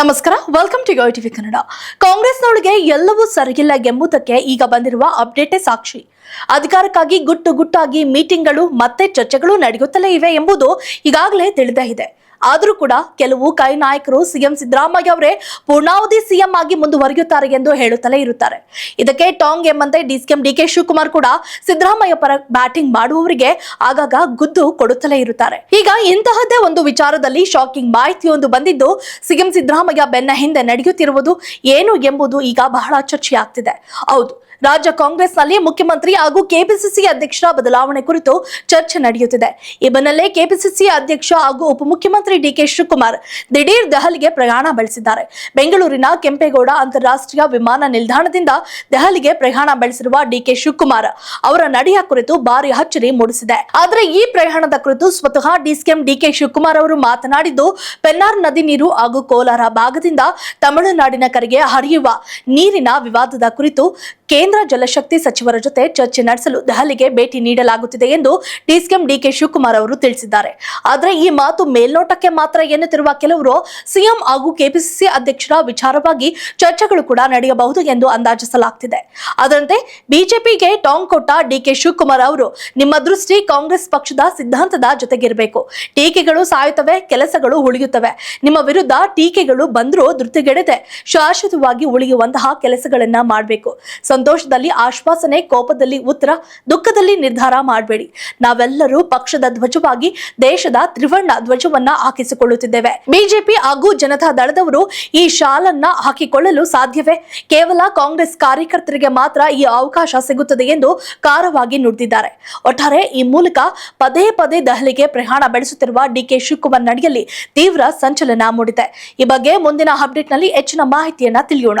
ನಮಸ್ಕಾರ welcome to ಯೋಟಿವಿ TV Kannada ಕಾಂಗ್ರೆಸ್ನೊಳಗೆ ಎಲ್ಲವೂ ಸರಿಯಿಲ್ಲ ಎಂಬುದಕ್ಕೆ ಈಗ ಬಂದಿರುವ ಅಪ್ಡೇಟೇ ಸಾಕ್ಷಿ. ಅಧಿಕಾರಕ್ಕಾಗಿ ಗುಟ್ಟು ಗುಟ್ಟಾಗಿ ಮೀಟಿಂಗ್ಗಳು ಮತ್ತೆ ಚರ್ಚೆಗಳು ನಡೆಯುತ್ತಲೇ ಇವೆ ಎಂಬುದು ಈಗಾಗಲೇ ತಿಳಿದೇ ಇದೆ. ಆದರೂ ಕೂಡ ಕೆಲವು ಕೈ ನಾಯಕರು ಸಿಎಂ ಸಿದ್ದರಾಮಯ್ಯ ಅವರೇ ಪೂರ್ಣಾವಧಿ ಸಿಎಂ ಆಗಿ ಮುಂದುವರಿಯುತ್ತಾರೆ ಎಂದು ಹೇಳುತ್ತಲೇ ಇರುತ್ತಾರೆ. ಇದಕ್ಕೆ ಟಾಂಗ್ ಎಂಬಂತೆ ಡಿಸಿಎಂ ಡಿ ಕೆ ಶಿವಕುಮಾರ್ ಕೂಡ ಸಿದ್ದರಾಮಯ್ಯ ಪರ ಬ್ಯಾಟಿಂಗ್ ಮಾಡುವವರಿಗೆ ಆಗಾಗ ಗುದ್ದು ಕೊಡುತ್ತಲೇ ಇರುತ್ತಾರೆ. ಈಗ ಇಂತಹದ್ದೇ ಒಂದು ವಿಚಾರದಲ್ಲಿ ಶಾಕಿಂಗ್ ಮಾಹಿತಿಯೊಂದು ಬಂದಿದ್ದು ಸಿಎಂ ಸಿದ್ದರಾಮಯ್ಯ ಬೆನ್ನ ಹಿಂದೆ ನಡೆಯುತ್ತಿರುವುದು ಏನು ಎಂಬುದು ಈಗ ಬಹಳ ಚರ್ಚೆಯಾಗ್ತಿದೆ. ಹೌದು ರಾಜ್ಯ ಕಾಂಗ್ರೆಸ್ನಲ್ಲಿ ಮುಖ್ಯಮಂತ್ರಿ ಹಾಗೂ ಕೆಪಿಸಿಸಿ ಅಧ್ಯಕ್ಷ ಬದಲಾವಣೆ ಕುರಿತು ಚರ್ಚೆ ನಡೆಯುತ್ತಿದೆ. ಈ ಬೆನ್ನಲ್ಲೇ ಕೆಪಿಸಿಸಿ ಅಧ್ಯಕ್ಷ ಹಾಗೂ ಉಪಮುಖ್ಯಮಂತ್ರಿ ಡಿಕೆ ಶಿವಕುಮಾರ್ ದಿಢೀರ್ ದೆಹಲಿಗೆ ಪ್ರಯಾಣ ಬೆಳೆಸಿದ್ದಾರೆ. ಬೆಂಗಳೂರಿನ ಕೆಂಪೇಗೌಡ ಅಂತಾರಾಷ್ಟ್ರೀಯ ವಿಮಾನ ನಿಲ್ದಾಣದಿಂದ ದೆಹಲಿಗೆ ಪ್ರಯಾಣ ಬೆಳೆಸಿರುವ ಡಿಕೆ ಶಿವಕುಮಾರ್ ಅವರ ನಡೆಯ ಕುರಿತು ಭಾರಿ ಅಚ್ಚರಿ ಮೂಡಿಸಿದೆ. ಆದರೆ ಈ ಪ್ರಯಾಣದ ಕುರಿತು ಸ್ವತಃ ಡಿಸಿಎಂ ಡಿಕೆ ಶಿವಕುಮಾರ್ ಅವರು ಮಾತನಾಡಿದ್ದು, ಪೆನ್ನಾರ್ ನದಿ ನೀರು ಹಾಗೂ ಕೋಲಾರ ಭಾಗದಿಂದ ತಮಿಳುನಾಡಿನ ಕರೆಗೆ ಹರಿಯುವ ನೀರಿನ ವಿವಾದದ ಕುರಿತು ಕೇಂದ್ರ ಜಲಶಕ್ತಿ ಸಚಿವರ ಜೊತೆ ಚರ್ಚೆ ನಡೆಸಲು ದೆಹಲಿಗೆ ಭೇಟಿ ನೀಡಲಾಗುತ್ತಿದೆ ಎಂದು ಡಿಸಿಎಂ ಡಿಕೆ ಶಿವಕುಮಾರ್ ಅವರು ತಿಳಿಸಿದ್ದಾರೆ. ಆದರೆ ಈ ಮಾತು ಮೇಲ್ನೋಟಕ್ಕೆ ಮಾತ್ರ ಎನ್ನುತ್ತಿರುವ ಕೆಲವರು ಸಿಎಂ ಹಾಗೂ ಕೆಪಿಸಿಸಿ ಅಧ್ಯಕ್ಷರ ವಿಚಾರವಾಗಿ ಚರ್ಚೆಗಳು ಕೂಡ ನಡೆಯಬಹುದು ಎಂದು ಅಂದಾಜಿಸಲಾಗ್ತಿದೆ. ಅದರಂತೆ ಬಿಜೆಪಿಗೆ ಟಾಂಗ್ ಕೊಟ್ಟ ಡಿಕೆ ಶಿವಕುಮಾರ್ ಅವರು, ನಿಮ್ಮ ದೃಷ್ಟಿ ಕಾಂಗ್ರೆಸ್ ಪಕ್ಷದ ಸಿದ್ಧಾಂತದ ಜೊತೆಗಿರಬೇಕು. ಟೀಕೆಗಳು ಸಾಯುತ್ತವೆ, ಕೆಲಸಗಳು ಉಳಿಯುತ್ತವೆ. ನಿಮ್ಮ ವಿರುದ್ಧ ಟೀಕೆಗಳು ಬಂದರೂ ಧೃತಿಗೆಡದೆ ಶಾಶ್ವತವಾಗಿ ಉಳಿಯುವಂತಹ ಕೆಲಸಗಳನ್ನ ಮಾಡಬೇಕು. ಸಂತೋಷದಲ್ಲಿ ಆಶ್ವಾಸನೆ, ಕೋಪದಲ್ಲಿ ಉತ್ತರ, ದುಃಖದಲ್ಲಿ ನಿರ್ಧಾರ ಮಾಡಬೇಡಿ. ನಾವೆಲ್ಲರೂ ಪಕ್ಷದ ಧ್ವಜವಾಗಿ ದೇಶದ ತ್ರಿವರ್ಣ ಧ್ವಜವನ್ನ ಹಾಕಿಸಿಕೊಳ್ಳುತ್ತಿದ್ದೇವೆ. ಬಿಜೆಪಿ ಹಾಗೂ ಜನತಾ ದಳದವರು ಈ ಶಾಲನ್ನ ಹಾಕಿಕೊಳ್ಳಲು ಸಾಧ್ಯವೇ? ಕೇವಲ ಕಾಂಗ್ರೆಸ್ ಕಾರ್ಯಕರ್ತರಿಗೆ ಮಾತ್ರ ಈ ಅವಕಾಶ ಸಿಗುತ್ತದೆ ಎಂದು ಖಾರವಾಗಿ ನುಡಿದಿದ್ದಾರೆ. ಒಟ್ಟಾರೆ ಈ ಮೂಲಕ ಪದೇ ಪದೇ ದೆಹಲಿಗೆ ಪ್ರಯಾಣ ಬೆಳೆಸುತ್ತಿರುವ ಡಿಕೆ ಶಿವಕುಮಾರ್ ನಡೆಯಲ್ಲಿ ತೀವ್ರ ಸಂಚಲನ ಮೂಡಿದೆ. ಈ ಬಗ್ಗೆ ಮುಂದಿನ ಅಪ್ಡೇಟ್ನಲ್ಲಿ ಹೆಚ್ಚಿನ ಮಾಹಿತಿಯನ್ನ ತಿಳಿಯೋಣ.